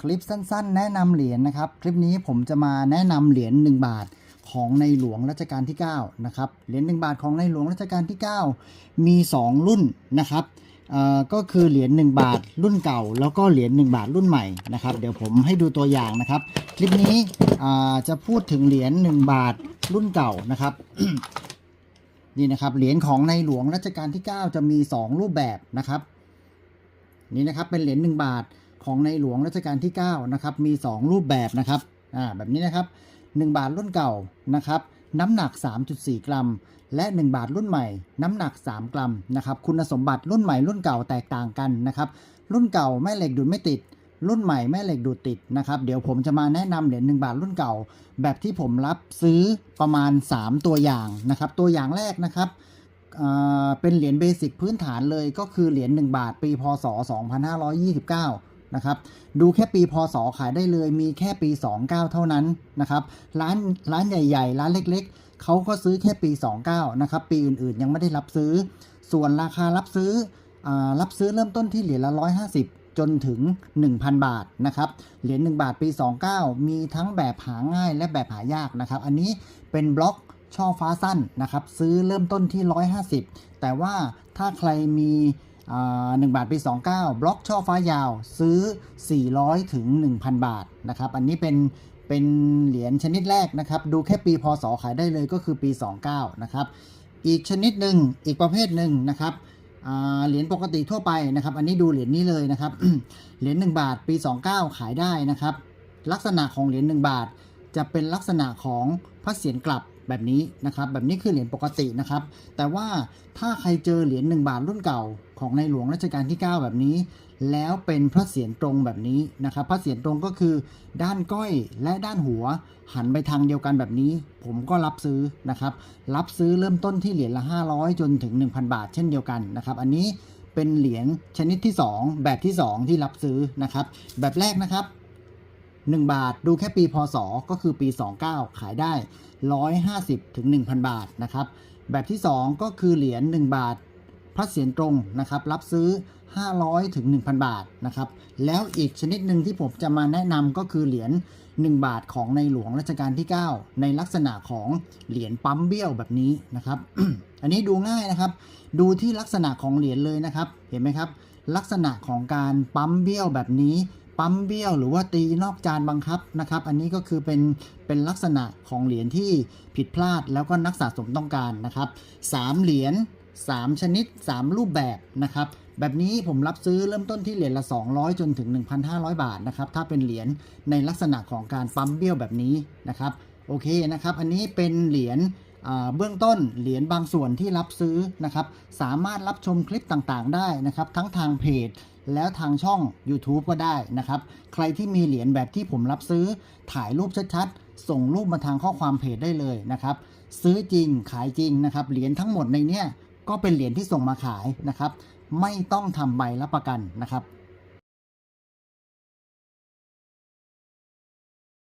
คลิปสั้นๆ แนะนำเหรียญนะครับ คลิปนี้ผมจะมาแนะนำเหรียญ1บาทของในหลวงรัชกาลที่ 9 นะครับ เหรียญ1บาทของในหลวงรัชกาลที่ 9 มี 2 รุ่นนะครับก็คือเหรียญ1บาทรุ่นเก่า แล้วก็เหรียญ1บาทรุ่นใหม่นะครับ เดี๋ยวผมให้ดูตัวอย่างนะครับ คลิปนี้จะพูดถึงเหรียญ1บาทรุ่นเก่านะครับนี่นะครับเหรียญของในหลวงรัชกาลที่ 9 จะมี 2 รูปแบบนะครับนี่นะครับเป็นเหรียญ1บาท ของในหลวงรัชกาลที่9นะครับมี 2 รูปแบบนะครับอ่าแบบนี้นะครับ 1 บาทรุ่นเก่านะครับน้ำหนัก 3.4 กรัม และ 1 บาทรุ่นใหม่ น้ำหนัก 3 กรัมนะครับคุณสมบัติรุ่นใหม่รุ่นเก่าแตกต่างกันนะครับรุ่นเก่าแม่เหล็กดูดไม่ติด รุ่นใหม่แม่เหล็กดูดติดนะครับเดี๋ยวผมจะมาแนะนำเหรียญ1บาทรุ่นเก่า แบบที่ผมรับซื้อประมาณ 3 ตัวอย่างนะครับตัวอย่างแรกนะครับอ่าเป็นเหรียญเบสิกพื้นฐานเลยก็คือเหรียญ1บาทปีพศ 2529 นะครับ ดูแค่ปีพศขายได้เลยมีแค่ปี 29 เท่านั้นนะครับ ร้านร้านใหญ่ ๆ ร้านเล็ก ๆ เขาก็ซื้อแค่ปี 29 นะครับ ปีอื่นๆยังไม่ได้รับซื้อ ส่วนราคารับซื้ออรับซื้อเริ่มต้นที่เหรียญละ 150 จนถึง 1,000 บาทนะครับ เหรียญ1บาทปี 29 มีทั้งแบบหาง่ายและแบบหายากนะครับ อันนี้เป็นบล็อกช่อฟ้าสั้นนะครับ ซื้อเริ่มต้นที่ 150 แต่ว่าถ้าใครมี อ่า1บาทปี 29 บล็อกช่อฟ้ายาวซื้อ 400 ถึง 1,000 บาทนะครับ อันนี้เป็นเป็นเหรียญชนิดแรกนะครับ ดูแค่ปีพศขายได้เลยก็คือปี 29 นะครับ อีกชนิดหนึ่งอีกประเภทหนึ่งนะครับเหรียญปกติทั่วไปนะครับ อันนี้ดูเหรียญนี้เลยนะครับ เหรียญ1บาทปี 29 ขายได้นะครับ ลักษณะของเหรียญ1บาท จะเป็นลักษณะของพระเศียรกลับ แบบนี้นะครับ แบบนี้คือเหรียญปกตินะครับ แต่ว่าถ้าใครเจอเหรียญ1บาทรุ่นเก่าของในหลวงรัชกาลที่ 9 แบบนี้ แล้วเป็นพระเศียรตรงแบบนี้นะครับ พระเศียรตรงก็คือ ด้านก้อยและด้านหัว หันไปทางเดียวกันแบบนี้ ผมก็รับซื้อนะครับ รับซื้อเริ่มต้นที่เหรียญละ 500 จนถึง 1,000 บาท เช่นเดียวกันนะครับ อันนี้เป็นเหรียญชนิดที่ 2 แบบที่ 2 ที่รับซื้อนะครับ แบบแรกนะครับ 1 บาท ดูแค่ปีพศก็คือปี 29 ขายได้ 150ถึง1,000 บาทนะครับ แบบที่ 2 ก็คือเหรียญ1 บาทพระเศียรตรงนะครับ รับซื้อ 500ถึง1,000 บาทนะครับ แล้วอีกชนิดหนึ่งที่ผมจะมาแนะนำก็คือเหรียญ1 บาทของในหลวงรัชกาลที่ 9 ในลักษณะของเหรียญปั๊มเบี้ยวแบบนี้นะครับ อันนี้ดูง่ายนะครับ ดูที่ลักษณะของเหรียญเลยนะครับ เห็นไหมครับ ลักษณะของการปั๊มเบี้ยวแบบนี้ ปั๊มเบี้ยวหรือว่าตีนอกจานบังคับนะครับ อันนี้ก็คือเป็นเป็นลักษณะของเหรียญที่ผิดพลาดแล้วก็นักสะสมต้องการนะครับสามเหรียญ3 ชนิด 3 รูปแบบนะครับ แบบนี้ผมรับซื้อเริ่มต้นที่เหรียญละ 200 จนถึง 1,500 บาทนะครับถ้าเป็นเหรียญในลักษณะของการปั๊มเบี้ยวแบบนี้นะครับโอเคนะครับ อันนี้เป็นเหรียญเบื้องต้นเหรียญบางส่วนที่รับซื้อนะครับ สามารถรับชมคลิปต่างๆได้นะครับ ทั้งทางเพจ แล้วทางช่อง YouTube ก็ได้นะครับ ใครที่มีเหรียญแบบที่ผมรับซื้อ ถ่ายรูปชัดๆ ส่งรูปมาทางข้อความเพจได้เลยนะครับ ซื้อจริงขายจริงนะครับ เหรียญทั้งหมดในเนี้ยก็เป็นเหรียญที่ส่งมาขายนะครับ ไม่ต้องทำใบรับประกันนะครับ